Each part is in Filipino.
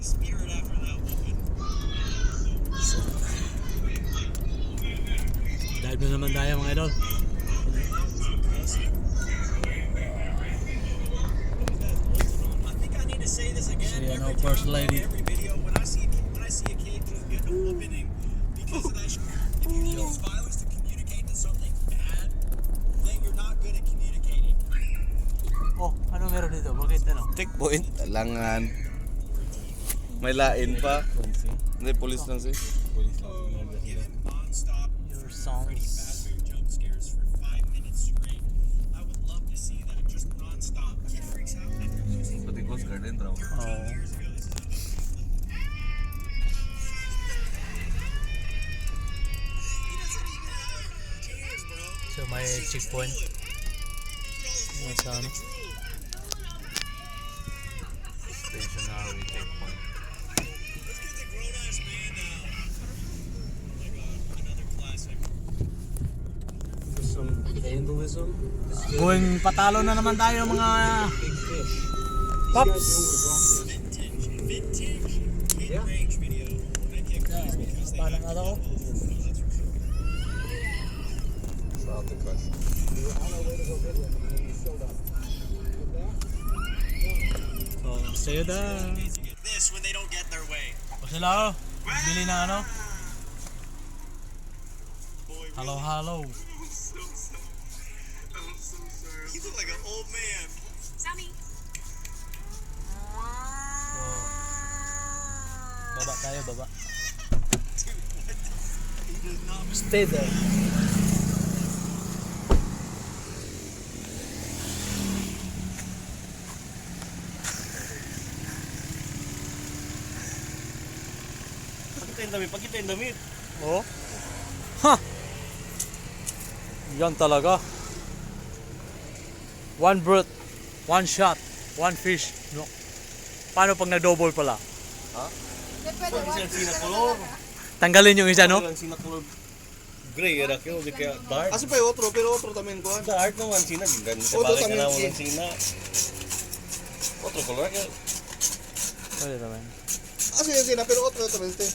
spirit after that woman. Dive na naman tayo mga idol. I think I need to say this again. Si ano, every first lady. Every video, when I see when I see a kid who's getting a whooping because of that, sh- if you use violence to communicate to something bad, then you're not good at communicating. Oh, ano meron dito? Bakit ano? Checkpoint, talangan. May lain pa. Hindi, police lang siya. Given nonstop Your songs. Fazbear jump scares for five minutes straight. I would love to see that just nonstop. Kid freaks out after using Pati Coast Guard din raw. Oh. bro. So may checkpoint. Ano sa ano? Stationary checkpoint. Going patalo na naman tayo mga Pops! They Parang ano ko? Oh, sa'yo da. O sila oh. Bili na ano? Hello, hello. I'm so sorry. You look like an old man. Sammy. So, baba tayo, baba. Stay there. Pakita yung damit, pakita yung damit. Oh. Ha! Yan talaga. One bird, one shot, one fish. No. Paano pag na-double pala? Pag isang sinakulor. Tanggalin yung isa, no? Isang sinakulor. Gray, era kyo, di kaya dark. Kasi pa yung otro, pero otro también ko. Dark naman sina, ganun sa Otro también, sí. sina. Otro color kaya. Pwede naman. Ah, sí, sí, na, pero otro también este.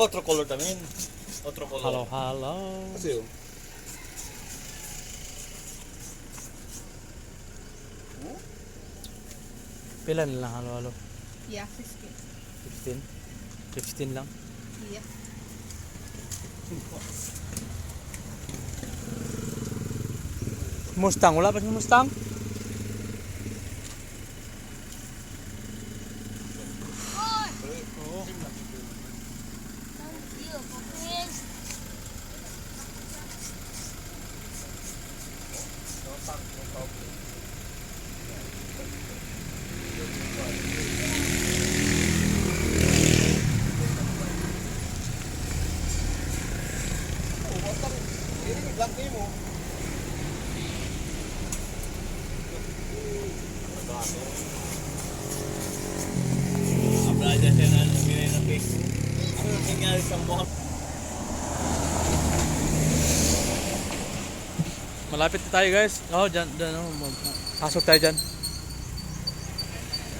Otro color también. Otro color. Hello, hello. Kasi yun. Pila na lang, halo, halo. Yeah, 50. 15? 15 lang. Yeah. Mustang, wala pa si Mustang? Nangyari sa mga Malapit na tayo guys. Oh, dyan, dyan, oh, mag- pasok tayo dyan.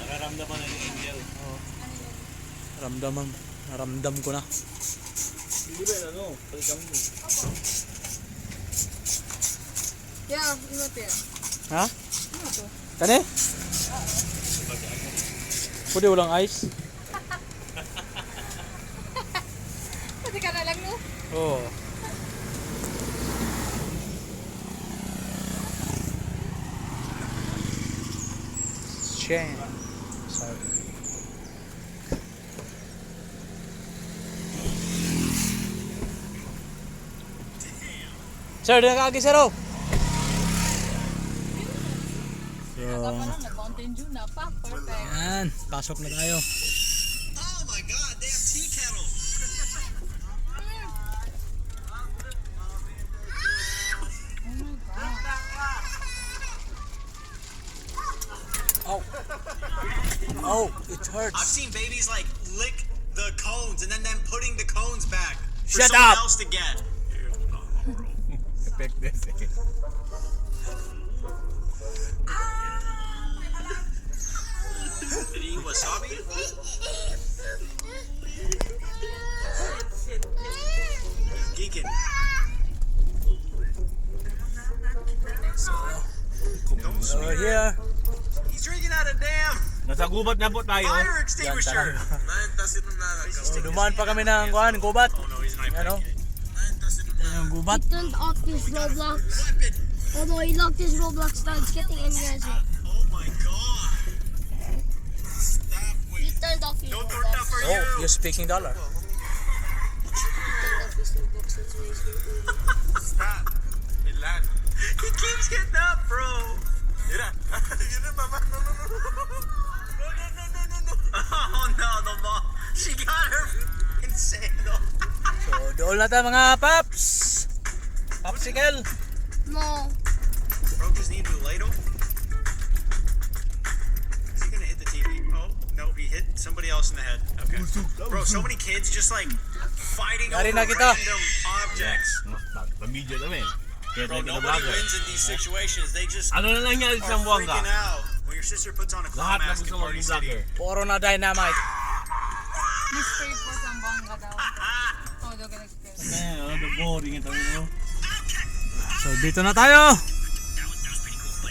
nakaramdaman ng angel? Ramdaman, naramdam ko na. Hindi ba ano? Palikam mo. Yeah, imate ya. Ha? Ano to? Kani? Pwede walang ice? Pati ka na Oo. Shame. Sorry. Sir, di nakakagi sir oh. So, nag-Mountain Dew na pa. Perfect. yan. Pasok na tayo. hurts. I've seen babies like lick the cones and then them putting the cones back for Shut someone up. else to get. Pick this. Did he eat wasabi? He's geeking. So, Don't here. Oh, He's drinking out of damn. Gubat na po tayo. Fire extinguisher! So, dumaan pa kami ng kuhan, gubat. Oh no, Ano? Yung gubat. turned off his Roblox. Although he locked his Roblox down, it's getting angry. Oh my god! Stop, He wait. turned off his No Roblox. Oh, you! you're speaking dollar. He Stop. Milan. He keeps getting up, bro. Mira. Mira, mama. No, no, no, no. No, no, Oh, no, the mom. She got her insane. So, doon na tayo mga paps. Popsicle. No. Bro just needed a ladle. Is he gonna hit the TV? Oh, no, he hit somebody else in the head. Okay. Bro, so many kids just like fighting over na kita. random objects. Pamidyo namin. Kaya Bro, tayo nobody kinabagan. wins in these situations. They just Ano na nangyari are sa freaking out. When your sister puts on a clown Lahat na mask in gusto Party maging City. vlogger. Puro na dynamite. Mystery po sa bangga daw. Todo ka nag-stress. Oh, the boring ito. no? So, dito na tayo.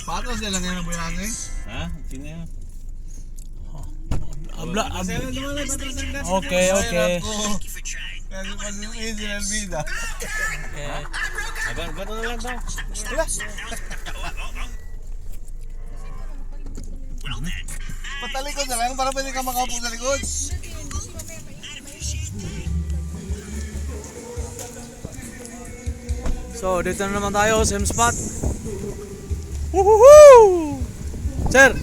Paano sila ngayon ang buyangi? Ha? Sino yan? Abla, Kasi abla. gas. Okay, okay. Kasi pag yung easy na vida. okay. Agan, gato na lang daw. Patalikod na lang para pwede ka makaupo sa likod. So, dito na naman tayo, same spot. Woohoo! Sir!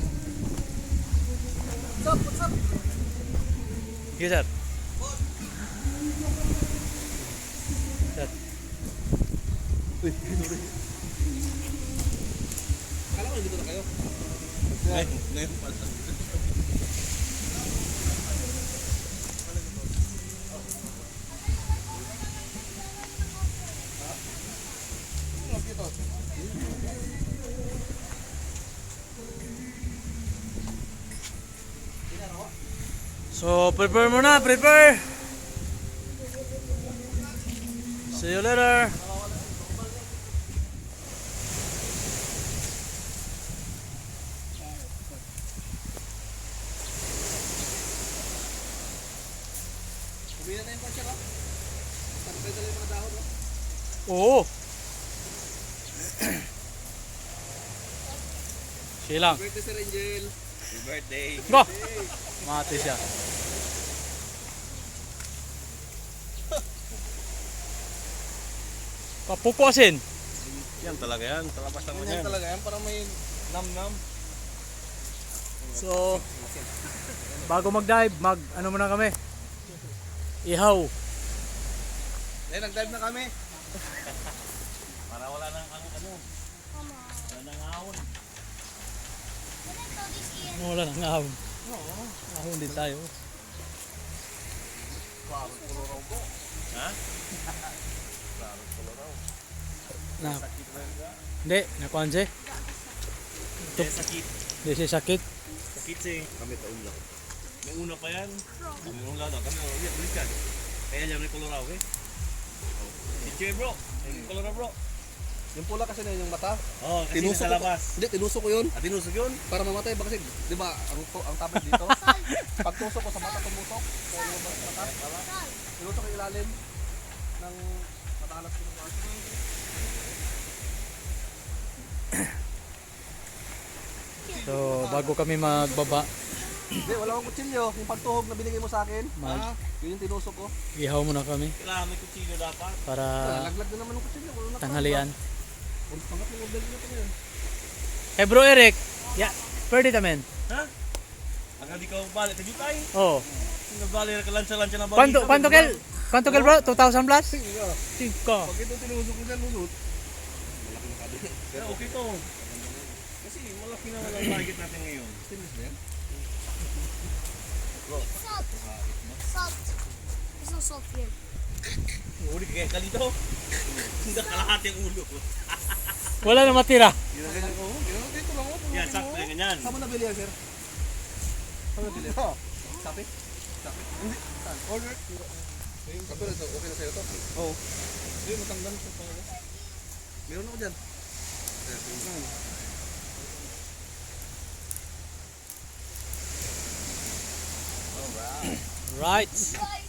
Yes, sir. Sir. Ngayon, ngayon pala. So, prepare muna, prepare! See you later! Kumina na yung kotse pwede yung mga dahon. no? Oo! Silang. Birthday si. Happy birthday. Go! Mati siya. Papupuasin. Yan talaga yan. Talapas naman Ganyan yan. talaga yan. Parang may nam-nam. So, bago mag-dive, mag ano muna kami? Ihaw. Eh, nag-dive na kami. Para wala nang ang ano. Wala nang ahon. Wala nang ahon. Ahon din tayo. Ha? Na. Hindi, nakuhan siya. Eh, sakit. Hindi siya sakit. Sakit siya. Kami taon lang. May una pa yan. May una daw. Kami yan. Kaya may kolorao eh. Oh. Si Che bro. May kolorao bro. Yung pula kasi na yun yung mata. Oh, kasi Tinusok nasa ko. labas. Hindi, tinusok ko yun. At tinusok yun. Para mamatay ba kasi, di ba, ang, ang tapos dito. Pag tusok ko sa mata, tumusok. Sa lumabas sa mata. Tinusok ko yung ilalim ng matalas ko ng mata. So, bago kami magbaba, Hindi, wala akong kutsilyo. Yung pagtuhog na binigay mo sa akin. Mag- Ah, yun yung tinusok ko. ihaw muna kami Kailangan may kutsilyo dapat. para Ah, laglag na naman ng kutsilyo. Wala na tanghalian. Pangat mo order na ito ngayon. Hey bro Eric, ya, pwede tamen. Ha? Ang di ka balik. Tayo tayo. Oh, Ang balik ka lansa-lansa na balik. kwanto, kwanto kel? Kwanto kel bro? 2,000 plus? Sige ka. Tingka. Pag ito tinusok ko dyan, lunod. Pero okay to. Kasi malaki naman ang target natin ngayon. Stainless na yan. Salt. Salt. There's no salt here. Uli kaya kalito. Hindi kalahati ang ulo. Wala na matira. Dito lang. oh. Yan, sakto na ganyan. Saan mo nabili yan, sir? Saan mo nabili? Sapi? Sapi? Hindi. Saan? Order? Sabi na ito. Okay na sa'yo to? Oo. Hindi, matanggal ito pa. Meron ako dyan. Right.